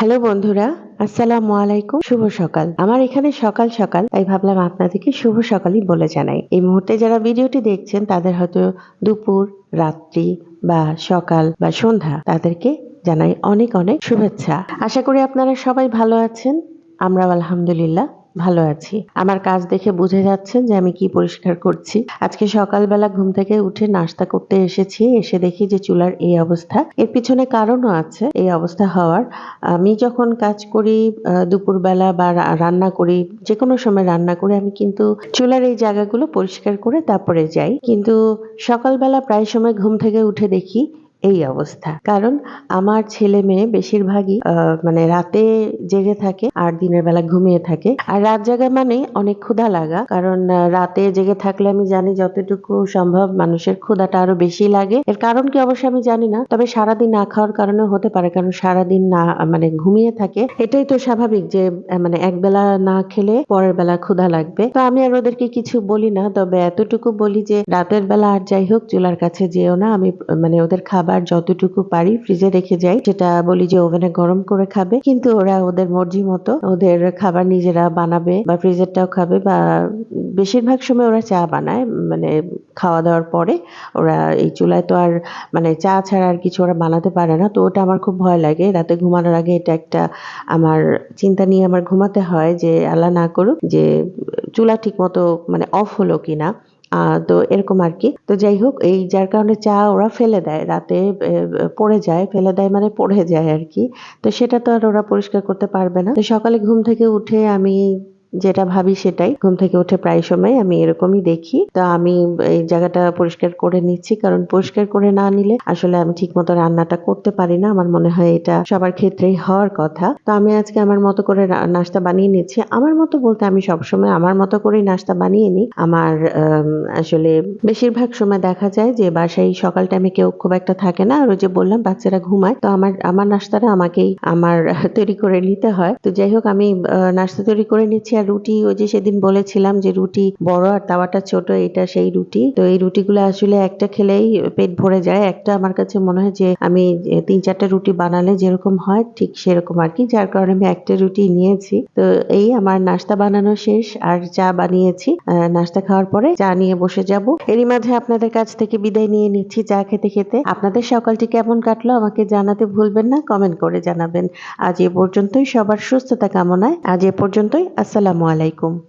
Hello বন্ধুরা, আসসালামু আলাইকুম। শুভ সকাল। আমার এখানে সকাল সকাল, তাই ভাবলাম আপনাদেরকে শুভ সকালই বলে জানাই। এই মুহূর্তে যারা ভিডিওটি দেখছেন, তাদের হয়তো দুপুর, রাত্রি বা সকাল বা সন্ধ্যা, তাদেরকে জানাই অনেক অনেক শুভেচ্ছা। আশা করি আপনারা সবাই ভালো আছেন। আমরা আলহামদুলিল্লাহ ভালো আছি। আমার কাজ দেখে বুঝে যাচ্ছেন যে আমি কি পরিষ্কার করছি। আজকে সকালবেলা ঘুম থেকে উঠে নাস্তা করতে এসেছি, এসে দেখি যে চুলার এই অবস্থা। এর পিছনে কারণও আছে এই অবস্থা হওয়ার। আমি যখন কাজ করি দুপুরবেলা বা রান্না করি যে কোনো সময় রান্না করে আমি কিন্তু চুলার এই জায়গাগুলো পরিষ্কার করে তারপরে যাই। কিন্তু সকালবেলা প্রায় সময় ঘুম থেকে উঠে দেখি এই অবস্থা। কারণ আমার ছেলে মেয়ে বেশিরভাগই মানে রাতে জেগে থাকে আর দিনের বেলা ঘুমিয়ে থাকে। আর রাত জাগা মানে অনেক ক্ষুধা লাগা। কারণ রাতে জেগে থাকলে আমি জানি যতটুকু সম্ভব মানুষের ক্ষুধাটা আরও বেশি লাগে। এর কারণ কি অবশ্য আমি জানি না। তবে সারাদিন না খাওয়ার কারণে হতে পারে। কারণ সারাদিন না মানে ঘুমিয়ে থাকে। এটাই তো স্বাভাবিক যে মানে এক বেলা না খেলে পরের বেলা ক্ষুধা লাগবে। তো আমি আর ওদেরকে কিছু বলি না। তবে এতটুকু বলি যে, রাতের বেলা আর যাই হোক, চুলার কাছে যেও না। আমি মানে ওদের খাবার যতটুকু পারি ফ্রিজে রেখে যাই। সেটা বলি যে ওভেনে গরম করে খাবে। কিন্তু ওরা ওদের মর্জি মতো ওদের খাবার নিজেরা বানাবে বা ফ্রিজেরটাও খাবে বা বেশিরভাগ সময় ওরা চা বানায় মানে খাওয়া দাওয়ার পরে। ওরা এই চুলায় তো আর মানে চা ছাড়া আর কিছু ওরা বানাতে পারে না। তো ওটা আমার খুব ভয় লাগে। রাতে ঘুমানোর আগে এটা একটা আমার চিন্তা নিয়ে আমার ঘুমাতে হয় যে আল্লাহ না করুক যে চুলা ঠিক মতো মানে অফ হলো কিনা। তো এরকম আর কি। তো যাই হোক, এই যার কারণে চা ওরা ফেলে দেয়, রাতে পড়ে যায়, ফেলে দেয় মানে পড়ে যায় আর কি। তো সেটা তো আর ওরা পরিষ্কার করতে পারবে না। তো সকালে ঘুম থেকে উঠে আমি যেটা ভাবি সেটাই। ঘুম থেকে উঠে প্রায় সময় আমি এরকমই দেখি। তো আমি এই জায়গাটা পরিষ্কার করে নিচ্ছি কারণ পরিষ্কার করে না নিলে আসলে আমি ঠিক মতো রান্নাটা করতে পারি না। আমার মনে হয় এটা সবার ক্ষেত্রেই হওয়ার কথা। তো আমি আজকে আমার মতো করে নাস্তা বানিয়ে নিচ্ছি। আমার মতো বলতে আমি সবসময় আমার মতো করেই নাস্তা বানিয়ে নিই। আমার আম, আসলে বেশিরভাগ সময় দেখা যায় যে বাসায় সকাল টাইমে কেউ খুব একটা থাকে না। আর ওই যে বললাম বাচ্চারা ঘুমায়। তো আমার আমার নাস্তাটা আমাকেই আমার তৈরি করে নিতে হয়। তো যাই হোক আমি নাস্তা তৈরি করে নিচ্ছি আর রুটি, ওই যে সেদিন বলেছিলাম যে রুটি বড় আর তাওয়াটা ছোট এটা সেই রুটি। তো এই রুটিগুলো আসলে একটা খেলেই পেট ভরে যায়। একটা আমার কাছে মনে হয় যে আমি তিন চারটা রুটি বানালে যেরকম হয় ঠিক সেরকম আর কি, যার কারণে আমি একটা রুটি নিয়েছি। তো এই আমার নাস্তা বানানো শেষ, আর চা বানিয়েছি। নাস্তা খাওয়ার পরে চা নিয়ে বসে যাব। এরই মাঝে আপনাদের কাছ থেকে বিদায় নিয়ে নিচ্ছি চা খেতে খেতে। আপনাদের সকালটি কেমন কাটলো আমাকে জানাতে ভুলবেন না, কমেন্ট করে জানাবেন। আজ এ পর্যন্তই সবার সুস্থতা কামনায়। আজ এ পর্যন্তই আসসালামু আলাইকুম।